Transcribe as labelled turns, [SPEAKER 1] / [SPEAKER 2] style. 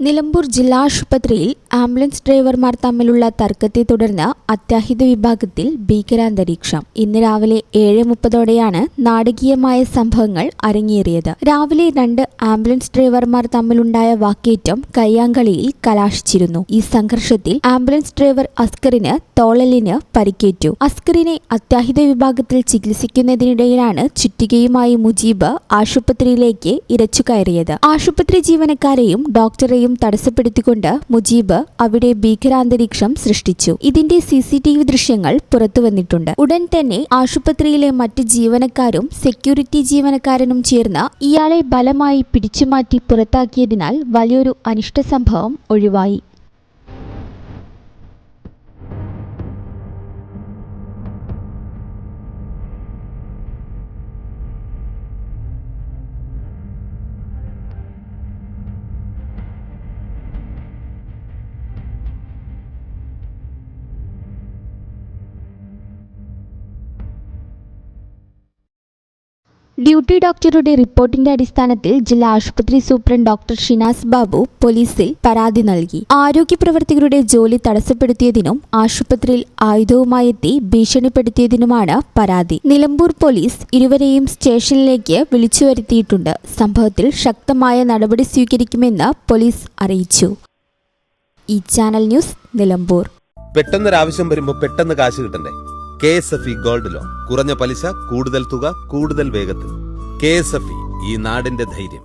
[SPEAKER 1] നിലമ്പൂർ ജില്ലാ ആശുപത്രിയിൽ ആംബുലൻസ് ഡ്രൈവർമാർ തമ്മിലുള്ള തർക്കത്തെ തുടർന്ന് അത്യാഹിത വിഭാഗത്തിൽ ഭീകരാന്തരീക്ഷം. ഇന്ന് രാവിലെ ഏഴ് മുപ്പതോടെയാണ് നാടകീയമായ സംഭവങ്ങൾ അരങ്ങേറിയത്. രാവിലെ രണ്ട് ആംബുലൻസ് ഡ്രൈവർമാർ തമ്മിലുണ്ടായ വാക്കേറ്റം കയ്യാങ്കളിയിൽ കലാശിച്ചിരുന്നു. ഈ സംഘർഷത്തിൽ ആംബുലൻസ് ഡ്രൈവർ അസ്കറിന് തോളലിന് പരിക്കേറ്റു. അസ്കറിനെ അത്യാഹിത വിഭാഗത്തിൽ ചികിത്സിക്കുന്നതിനിടയിലാണ് ചുറ്റികയുമായി മുജീബ് ആശുപത്രിയിലേക്ക് ഇരച്ചു കയറിയത് ആശുപത്രി ജീവനക്കാരെയും ഡോക്ടറെയും തടസ്സപ്പെടുത്തിക്കൊണ്ട് മുജീബ് അവിടെ ഭീകരാന്തരീക്ഷം സൃഷ്ടിച്ചു. ഇതിന്റെ സി സി ടി വി ദൃശ്യങ്ങൾ പുറത്തുവന്നിട്ടുണ്ട് ഉടൻ തന്നെ ആശുപത്രിയിലെ മറ്റ് ജീവനക്കാരും സെക്യൂരിറ്റി ജീവനക്കാരനും ചേർന്ന് ഇയാളെ ബലമായി പിടിച്ചുമാറ്റി പുറത്താക്കിയതിനാൽ വലിയൊരു അനിഷ്ട സംഭവം ഒഴിവായി. ഡ്യൂട്ടി ഡോക്ടറുടെ റിപ്പോർട്ടിന്റെ അടിസ്ഥാനത്തിൽ ജില്ലാ ആശുപത്രി സൂപ്രണ്ട് ഡോക്ടർ ഷിനാസ് ബാബു പോലീസിൽ പരാതി നൽകി. ആരോഗ്യ പ്രവർത്തകരുടെ ജോലി തടസ്സപ്പെടുത്തിയതിനും ആശുപത്രിയിൽ ആയുധവുമായി എത്തി ഭീഷണിപ്പെടുത്തിയതിനുമാണ് പരാതി. നിലമ്പൂർ പോലീസ് ഇരുവരെയും സ്റ്റേഷനിലേക്ക് വിളിച്ചു വരുത്തിയിട്ടുണ്ട് സംഭവത്തിൽ ശക്തമായ നടപടി സ്വീകരിക്കുമെന്ന് പോലീസ് അറിയിച്ചു. ഈ ചാനൽ ന്യൂസ് നിലമ്പൂർ.
[SPEAKER 2] പെട്ടെന്നൊരാവശ്യം വരുമ്പോൾ പെട്ടെന്ന് കാശ് കിട്ടണ്ടേ? K S F E gold loan. കുറഞ്ഞ പലിശ കൂടുതൽ തുക കൂടുതൽ വേഗത്തിൽ. കെ എസ് എഫ് ഇ ഈ നാടിന്റെ ധൈര്യം.